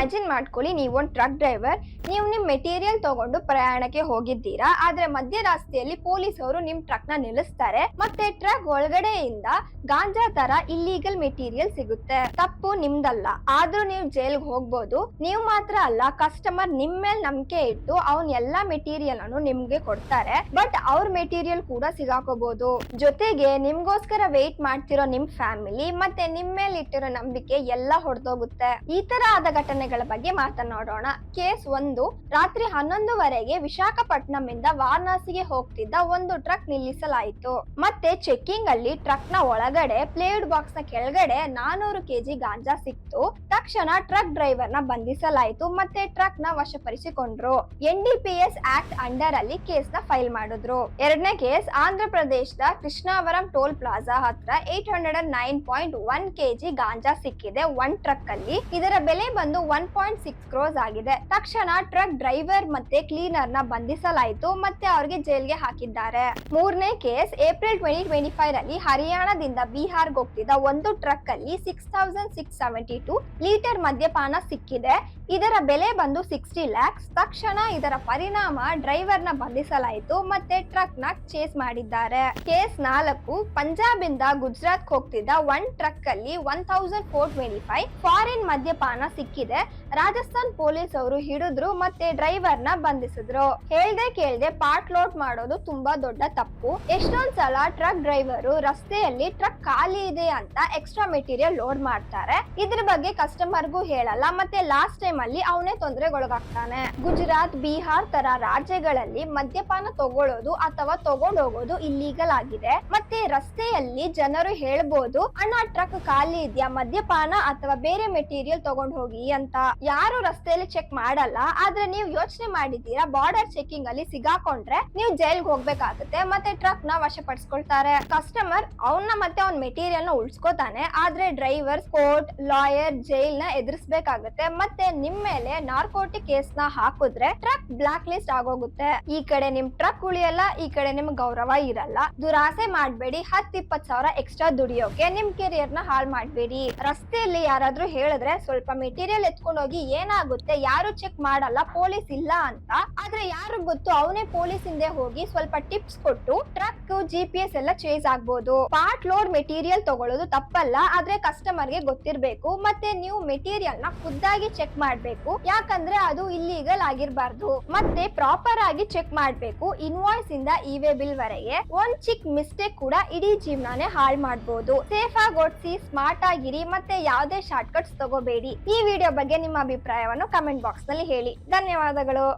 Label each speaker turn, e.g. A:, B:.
A: Imagine ಮಾಡ್ಕೊಳ್ಳಿ, ನೀವು ಒಂದು ಟ್ರಕ್ ಡ್ರೈವರ್ ನೀವು ನಿಮ್ ಮೆಟೀರಿಯಲ್ ತಗೊಂಡು ಪ್ರಯಾಣಕ್ಕೆ ಹೋಗಿದ್ದೀರಾ, ಆದ್ರೆ ಮಧ್ಯ ರಾಸ್ತೆಯಲ್ಲಿ ಪೊಲೀಸ್ ಅವರು ನಿಮ್ ಟ್ರಕ್ನ ನಿಲ್ಲಿಸ್ತಾರೆ, ಮತ್ತೆ ಟ್ರಕ್ ಒಳಗಡೆಯಿಂದ ಗಾಂಜಾ ತರ ಇಲ್ಲೀಗಲ್ ಮೆಟೀರಿಯಲ್ ಸಿಗುತ್ತೆ. ತಪ್ಪು ನಿಮ್ದಲ್ಲ. ಆದ್ರೂ ನೀವು ಜೈಲ್ಗೆ ಹೋಗ್ಬೋದು. ನೀವು ಮಾತ್ರ ಅಲ್ಲ ಕಸ್ಟಮರ್ ನಿಮ್ ಮೇಲೆ ನಂಬಿಕೆ ಇಟ್ಟು ಅವ್ನ್ ಎಲ್ಲಾ ಮೆಟೀರಿಯಲ್ ಅನ್ನು ನಿಮ್ಗೆ ಕೊಡ್ತಾರೆ. ಬಟ್ ಅವ್ರ ಮೆಟೀರಿಯಲ್ ಕೂಡ ಸಿಗಾಕೋಬಹುದು ಜೊತೆಗೆ ನಿಮ್ಗೋಸ್ಕರ ವೇಟ್ ಮಾಡ್ತಿರೋ ನಿಮ್ ಫ್ಯಾಮಿಲಿ ಮತ್ತೆ ನಿಮ್ ಮೇಲೆ ಇಟ್ಟಿರೋ ನಂಬಿಕೆ ಎಲ್ಲ ಹೊಡೆದೋಗುತ್ತೆ. ಈ ತರ ಆದ ಘಟನೆಗಳ ಬಗ್ಗೆ ಮಾತನಾಡೋಣ. ಕೇಸ್ ಒಂದು, ರಾತ್ರಿ ಹನ್ನೊಂದುವರೆಗೆ ವಿಶಾಖಪಟ್ಟಣಂ ಇಂದ ವಾರಣಾಸಿಗೆ ಹೋಗ್ತಿದ್ದ ಒಂದು ಟ್ರಕ್ ನಿಲ್ಲಿಸಲಾಯಿತು. ಮತ್ತೆ ಚೆಕ್ಕಿಂಗ್ ಅಲ್ಲಿ ಟ್ರಕ್ನ ಒಳಗಡೆ, ಪ್ಲೇಡ್ ಬಾಕ್ಸ್ನ ಕೆಳಗಡೆ ನಾನೂರು ಕೆಜಿ ಗಾಂಜಾ ಸಿಕ್ತು. ತಕ್ಷಣ ಟ್ರಕ್ ಡ್ರೈವರ್ನ ಬಂಧಿಸಲಾಯಿತು, ಮತ್ತೆ ಟ್ರಕ್ನ ವಶಪಡಿಸಿಕೊಂಡ್ರು. N D P S act under ಅಲ್ಲಿ ಕೇಸ್ನ ಫೈಲ್ ಮಾಡಿದ್ರು. ಎರಡನೇ ಕೇಸ್ ಆಂಧ್ರ ಪ್ರದೇಶದ ಕೃಷ್ಣಾವರಂ ಟೋಲ್ ಪ್ಲಾಜಾ ಹತ್ರ eight hundred and nine point one KG ganja ಸಿಕ್ಕಿದೆ ಒನ್ ಟ್ರಕ್ ಅಲ್ಲಿ ಇದರ ಬೆಲೆ ಬಂದು ಪಾಯಿಂಟ್ ಸಿಕ್ಸ್ ಕ್ರೋಸ್ ಆಗಿದೆ. ತಕ್ಷಣ ಟ್ರಕ್ ಡ್ರೈವರ್ ಮತ್ತೆ ಕ್ಲೀನರ್ನ ಬಂಧಿಸಲಾಯಿತು. ಮತ್ತೆ ಅವ್ರಿಗೆ ಜೈಲ್ಗೆ ಹಾಕಿದ್ದಾರೆ. ಮೂರನೇ case April twenty twenty five ಅಲ್ಲಿ ಹರಿಯಾಣದಿಂದ ಬಿಹಾರ್ಗೆ ಹೋಗ್ತಿದ್ದ ಒಂದು ಟ್ರಕ್ ಅಲ್ಲಿ six thousand six seventy two litre ಮದ್ಯಪಾನ ಸಿಕ್ಕಿದೆ. ಇದರ ಬೆಲೆ ಬಂದು ಸಿಕ್ಸ್ಟಿ ಲ್ಯಾಕ್ಸ್ ತಕ್ಷಣ ಇದರ ಪರಿಣಾಮ ಡ್ರೈವರ್ನ ಬಂಧಿಸಲಾಯಿತು. ಮತ್ತೆ ಟ್ರಕ್ನ ಚೇಸ್ ಮಾಡಿದ್ದಾರೆ. ಕೇಸ್ ನಾಲ್ಕು ಪಂಜಾಬ್ ಇಂದ ಗುಜರಾತ್ ಹೋಗ್ತಿದ್ದ ಒನ್ ಟ್ರಕ್ ಅಲ್ಲಿ one thousand four twenty five foreign ಮದ್ಯಪಾನ ಸಿಕ್ಕಿದೆ. ರಾಜಸ್ಥಾನ್ ಪೊಲೀಸ್ ಅವರು ಹಿಡಿದ್ರು ಮತ್ತೆ ಡ್ರೈವರ್ನ ಬಂಧಿಸಿದ್ರು. ಹೇಳ್ದೆ ಕೇಳ್ದೆ ಪಾರ್ಟ್ ಲೋಡ್ ಮಾಡೋದು ತುಂಬಾ ದೊಡ್ಡ ತಪ್ಪು. ಎಷ್ಟೊಂದ್ ಸಲ ಟ್ರಕ್ ಡ್ರೈವರು ರಸ್ತೆಯಲ್ಲಿ ಟ್ರಕ್ ಖಾಲಿ ಇದೆ ಅಂತ ಎಕ್ಸ್ಟ್ರಾ ಮೆಟೀರಿಯಲ್ ಲೋಡ್ ಮಾಡ್ತಾರೆ. ಇದ್ರ ಬಗ್ಗೆ ಕಸ್ಟಮರ್ಗೂ ಹೇಳಲ್ಲ, ಮತ್ತೆ ಲಾಸ್ಟ್ ಟೈಮ್ ಅಲ್ಲಿ ಅವನೇ ತೊಂದರೆಗೊಳಗಾಗ್ತಾನೆ. ಗುಜರಾತ್, ಬಿಹಾರ್ ತರ ರಾಜ್ಯಗಳಲ್ಲಿ ಮದ್ಯಪಾನ ತಗೊಳ್ಳೋದು ಅಥವಾ ತಗೊಂಡೋಗೋದು ಇಲ್ಲೀಗಲ್ ಆಗಿದೆ. ಮತ್ತೆ ರಸ್ತೆಯಲ್ಲಿ ಜನರು ಹೇಳ್ಬೋದು, ಅಣ್ಣ, ಟ್ರಕ್ ಖಾಲಿ ಇದೆಯಾ? ಮದ್ಯಪಾನ ಅಥವಾ ಬೇರೆ ಮೆಟೀರಿಯಲ್ ತಗೊಂಡ್ ಹೋಗಿ ಅಂತ. ಯಾರು ರಸ್ತೆಯಲ್ಲಿ ಚೆಕ್ ಮಾಡಲ್ಲ, ಆದ್ರೆ ನೀವು ಯೋಚನೆ ಮಾಡಿದ್ದೀರಾ ಬಾರ್ಡರ್ ಚೆಕಿಂಗ್ ಅಲ್ಲಿ ಸಿಗಾಕೊಂಡ್ರೆ ನೀವು ಜೈಲ್ಗೆ ಹೋಗ್ಬೇಕಾಗುತ್ತೆ, ಮತ್ತೆ ಟ್ರಕ್ನ ವಶಪಡಿಸ್ಕೊಳ್ತಾರೆ. ಕಸ್ಟಮರ್ ಅವನ್ನ ಮತ್ತೆ ಅವ್ನ ಮೆಟೀರಿಯಲ್ನ ಉಳ್ಸ್ಕೋತಾನೆ, ಆದ್ರೆ ಡ್ರೈವರ್ ಕೋರ್ಟ್ ಲಾಯರ್ ಜೈಲ್ನ ಎದುರಿಸಬೇಕಾಗುತ್ತೆ, ಮತ್ತೆ ನಿಮ್ ಮೇಲೆ ನಾರ್ಕೋಟಿಕ್ ಕೇಸ್ನ ಹಾಕಿದ್ರೆ ಟ್ರಕ್ ಬ್ಲಾಕ್ ಲಿಸ್ಟ್ ಆಗೋಗುತ್ತೆ. ಈ ಕಡೆ ನಿಮ್ ಟ್ರಕ್ ಉಳಿಯಲ್ಲ, ಈ ಕಡೆ ನಿಮ್ ಗೌರವ ಇರಲ್ಲ. ದುರಾಸೆ ಮಾಡ್ಬೇಡಿ ಹತ್ ಇಪ್ಪತ್ ಸಾವಿರ ಎಕ್ಸ್ಟ್ರಾ ದುಡಿಯೋಕೆ ನಿಮ್ ಕೆರಿಯರ್ನ ಹಾಳು ಮಾಡ್ಬೇಡಿ. ರಸ್ತೆಯಲ್ಲಿ ಯಾರಾದ್ರೂ ಹೇಳಿದ್ರೆ ಸ್ವಲ್ಪ ಮೆಟೀರಿಯಲ್ ಎತ್ಕೊಂಡು ಹೋಗಿ ಏನಾಗುತ್ತೆ? ಯಾರು ಚೆಕ್ ಮಾಡಲ್ಲ, ಪೊಲೀಸ್ ಇಲ್ಲ ಅಂತ. ಆದ್ರೆ ಯಾರು ಗೊತ್ತು? ಅವನೇ ಪೊಲೀಸ್ ಹಿಂದೆ ಹೋಗಿ ಸ್ವಲ್ಪ ಟಿಪ್ಸ್ ಕೊಟ್ಟು ಟ್ರಕ್ ಜಿ ಪಿ ಎಸ್ ಎಲ್ಲ ಚೇಸ್ ಆಗ್ಬೋದು. ಪಾರ್ಟ್ ಲೋಡ್ ಮೆಟೀರಿಯಲ್ ತಗೊಳ್ಳೋದು ತಪ್ಪಲ್ಲ, ಆದ್ರೆ ಕಸ್ಟಮರ್ಗೆ ಗೊತ್ತಿರಬೇಕು, ಮತ್ತೆ ನೀವು ಮೆಟೀರಿಯಲ್ನ ಖುದ್ದಾಗಿ ಚೆಕ್ ಮಾಡ್ಬೇಕು. ಯಾಕಂದ್ರೆ ಅದು ಇಲ್ಲಿಗಲ್ ಆಗಿರ್ಬಾರ್ದು. ಮತ್ತೆ ಪ್ರಾಪರ್ ಆಗಿ ಚೆಕ್ ಮಾಡ್ಬೇಕು ಇನ್ವಾಯ್ಸ್ ಇಂದ ಇವೆ ಬಿಲ್ ವರೆಗೆ. ಒಂದ್ ಚಿಕ್ ಮಿಸ್ಟೇಕ್ ಕೂಡ ಇಡೀ ಜೀವನಾನೇ ಹಾಳ್ ಮಾಡ್ಬೋದು. ಸೇಫ್ ಆಗಿ ಓಡಿಸಿ ಸ್ಮಾರ್ಟ್ ಆಗಿರಿ ಮತ್ತೆ ಯಾವುದೇ ಶಾರ್ಟ್ ಕಟ್ಸ್ ತಗೋಬೇಡಿ. ಈ ವಿಡಿಯೋ ಬಗ್ಗೆ ನಿಮ್ಮ ಅಭಿಪ್ರಾಯವನ್ನು ಕಮೆಂಟ್ ಬಾಕ್ಸ್ನಲ್ಲಿ ಹೇಳಿ. ಧನ್ಯವಾದಗಳು.